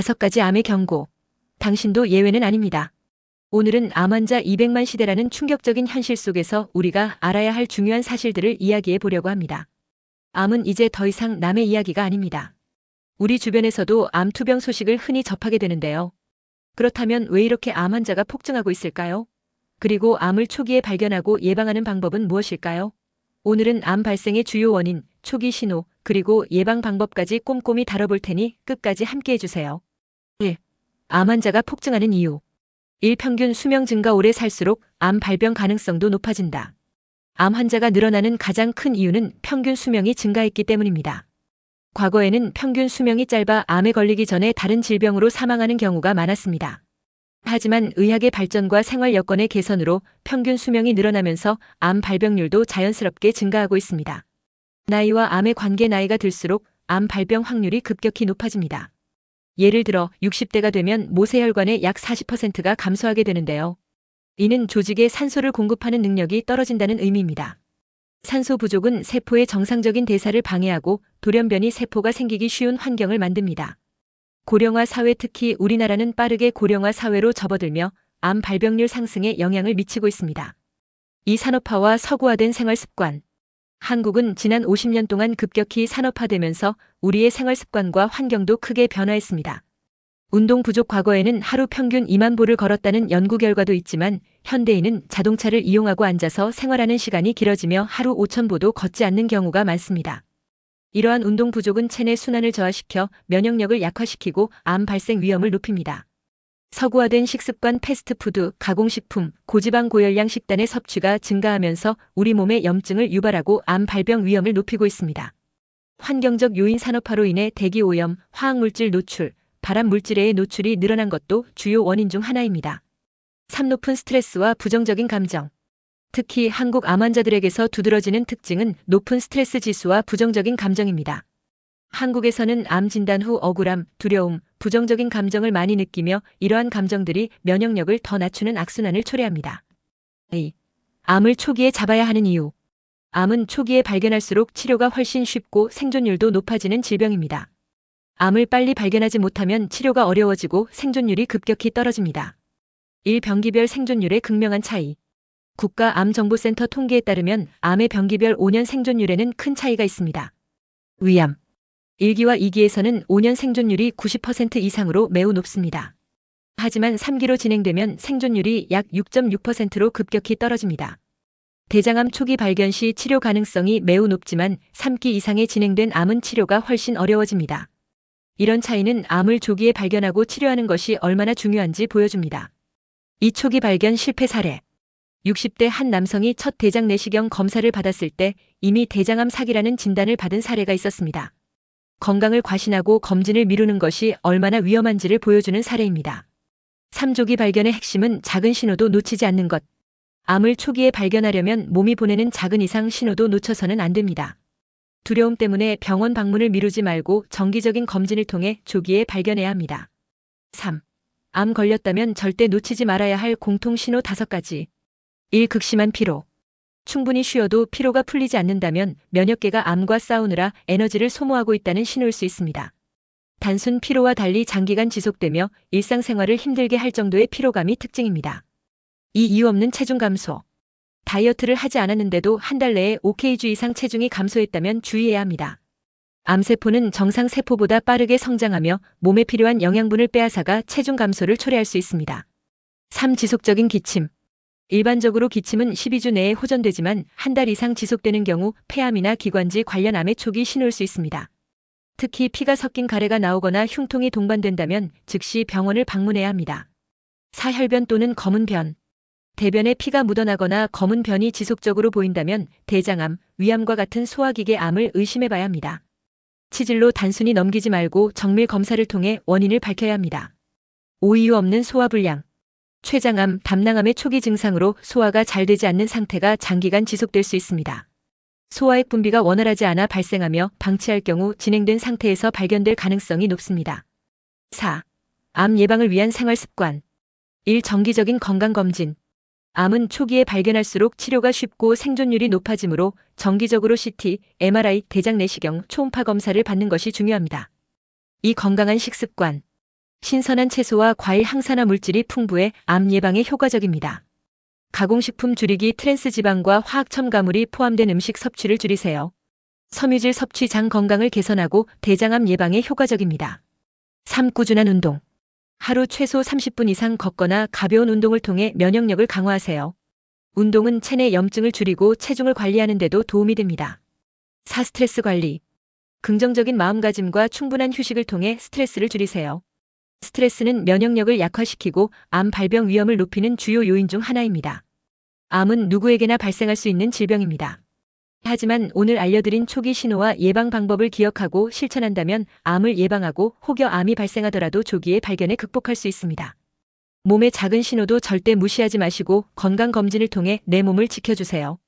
다섯 가지 암의 경고. 당신도 예외는 아닙니다. 오늘은 암 환자 200만 시대라는 충격적인 현실 속에서 우리가 알아야 할 중요한 사실들을 이야기해 보려고 합니다. 암은 이제 더 이상 남의 이야기가 아닙니다. 우리 주변에서도 암 투병 소식을 흔히 접하게 되는데요. 그렇다면 왜 이렇게 암 환자가 폭증하고 있을까요? 그리고 암을 초기에 발견하고 예방하는 방법은 무엇일까요? 오늘은 암 발생의 주요 원인, 초기 신호, 그리고 예방 방법까지 꼼꼼히 다뤄볼 테니 끝까지 함께 해주세요. 1. 암 환자가 폭증하는 이유. 1. 평균 수명 증가 오래 살수록 암 발병 가능성도 높아진다. 암 환자가 늘어나는 가장 큰 이유는 평균 수명이 증가했기 때문입니다. 과거에는 평균 수명이 짧아 암에 걸리기 전에 다른 질병으로 사망하는 경우가 많았습니다. 하지만 의학의 발전과 생활 여건의 개선으로 평균 수명이 늘어나면서 암 발병률도 자연스럽게 증가하고 있습니다. 나이와 암의 관계 나이가 들수록 암 발병 확률이 급격히 높아집니다. 예를 들어 60대가 되면 모세혈관의 약 40%가 감소하게 되는데요. 이는 조직에 산소를 공급하는 능력이 떨어진다는 의미입니다. 산소 부족은 세포의 정상적인 대사를 방해하고 돌연변이 세포가 생기기 쉬운 환경을 만듭니다. 고령화 사회 특히 우리나라는 빠르게 고령화 사회로 접어들며 암 발병률 상승에 영향을 미치고 있습니다. 이 산업화와 서구화된 생활 습관. 한국은 지난 50년 동안 급격히 산업화되면서 우리의 생활 습관과 환경도 크게 변화했습니다. 운동 부족 과거에는 하루 평균 2만 보를 걸었다는 연구 결과도 있지만 현대인은 자동차를 이용하고 앉아서 생활하는 시간이 길어지며 하루 5천 보도 걷지 않는 경우가 많습니다. 이러한 운동 부족은 체내 순환을 저하시켜 면역력을 약화시키고 암 발생 위험을 높입니다. 서구화된 식습관 패스트푸드, 가공식품, 고지방 고열량 식단의 섭취가 증가하면서 우리 몸에 염증을 유발하고 암 발병 위험을 높이고 있습니다. 환경적 요인 산업화로 인해 대기 오염, 화학물질 노출, 발암 물질의 노출이 늘어난 것도 주요 원인 중 하나입니다. 3. 높은 스트레스와 부정적인 감정. 특히 한국 암 환자들에게서 두드러지는 특징은 높은 스트레스 지수와 부정적인 감정입니다. 한국에서는 암 진단 후 억울함, 두려움, 부정적인 감정을 많이 느끼며 이러한 감정들이 면역력을 더 낮추는 악순환을 초래합니다. A. 암을 초기에 잡아야 하는 이유. 암은 초기에 발견할수록 치료가 훨씬 쉽고 생존율도 높아지는 질병입니다. 암을 빨리 발견하지 못하면 치료가 어려워지고 생존율이 급격히 떨어집니다. 1. 병기별 생존율의 극명한 차이. 국가암정보센터 통계에 따르면 암의 병기별 5년 생존율에는 큰 차이가 있습니다. 위암. 1기와 2기에서는 5년 생존율이 90% 이상으로 매우 높습니다. 하지만 3기로 진행되면 생존율이 약 6.6%로 급격히 떨어집니다. 대장암 초기 발견 시 치료 가능성이 매우 높지만 3기 이상에 진행된 암은 치료가 훨씬 어려워집니다. 이런 차이는 암을 조기에 발견하고 치료하는 것이 얼마나 중요한지 보여줍니다. 이 초기 발견 실패 사례. 60대 한 남성이 첫 대장 내시경 검사를 받았을 때 이미 대장암 사기라는 진단을 받은 사례가 있었습니다. 건강을 과신하고 검진을 미루는 것이 얼마나 위험한지를 보여주는 사례입니다. 3조기 발견의 핵심은 작은 신호도 놓치지 않는 것. 암을 초기에 발견하려면 몸이 보내는 작은 이상 신호도 놓쳐서는 안 됩니다. 두려움 때문에 병원 방문을 미루지 말고 정기적인 검진을 통해 조기에 발견해야 합니다. 3. 암 걸렸다면 절대 놓치지 말아야 할 공통 신호 5가지. 1. 극심한 피로. 충분히 쉬어도 피로가 풀리지 않는다면 면역계가 암과 싸우느라 에너지를 소모하고 있다는 신호일 수 있습니다. 단순 피로와 달리 장기간 지속되며 일상생활을 힘들게 할 정도의 피로감이 특징입니다. 2. 이유 없는 체중 감소. 다이어트를 하지 않았는데도 한 달 내에 5kg 이상 체중이 감소했다면 주의해야 합니다. 암세포는 정상 세포보다 빠르게 성장하며 몸에 필요한 영양분을 빼앗아가 체중 감소를 초래할 수 있습니다. 3. 지속적인 기침. 일반적으로 기침은 12주 내에 호전되지만 한 달 이상 지속되는 경우 폐암이나 기관지 관련 암의 초기 신호일 수 있습니다. 특히 피가 섞인 가래가 나오거나 흉통이 동반된다면 즉시 병원을 방문해야 합니다. 사혈변 또는 검은 변. 대변에 피가 묻어나거나 검은 변이 지속적으로 보인다면 대장암, 위암과 같은 소화기계 암을 의심해 봐야 합니다. 치질로 단순히 넘기지 말고 정밀 검사를 통해 원인을 밝혀야 합니다. 오이유 없는 소화불량. 췌장암, 담낭암의 초기 증상으로 소화가 잘 되지 않는 상태가 장기간 지속될 수 있습니다. 소화액 분비가 원활하지 않아 발생하며 방치할 경우 진행된 상태에서 발견될 가능성이 높습니다. 4. 암 예방을 위한 생활 습관. 1. 정기적인 건강검진. 암은 초기에 발견할수록 치료가 쉽고 생존율이 높아지므로 정기적으로 CT, MRI, 대장 내시경, 초음파 검사를 받는 것이 중요합니다. 이 건강한 식습관. 신선한 채소와 과일 항산화 물질이 풍부해 암 예방에 효과적입니다. 가공식품 줄이기 트랜스 지방과 화학 첨가물이 포함된 음식 섭취를 줄이세요. 섬유질 섭취 장 건강을 개선하고 대장암 예방에 효과적입니다. 3. 꾸준한 운동. 하루 최소 30분 이상 걷거나 가벼운 운동을 통해 면역력을 강화하세요. 운동은 체내 염증을 줄이고 체중을 관리하는 데도 도움이 됩니다. 4. 스트레스 관리. 긍정적인 마음가짐과 충분한 휴식을 통해 스트레스를 줄이세요. 스트레스는 면역력을 약화시키고 암 발병 위험을 높이는 주요 요인 중 하나입니다. 암은 누구에게나 발생할 수 있는 질병입니다. 하지만 오늘 알려드린 초기 신호와 예방 방법을 기억하고 실천한다면 암을 예방하고 혹여 암이 발생하더라도 조기에 발견해 극복할 수 있습니다. 몸의 작은 신호도 절대 무시하지 마시고 건강검진을 통해 내 몸을 지켜주세요.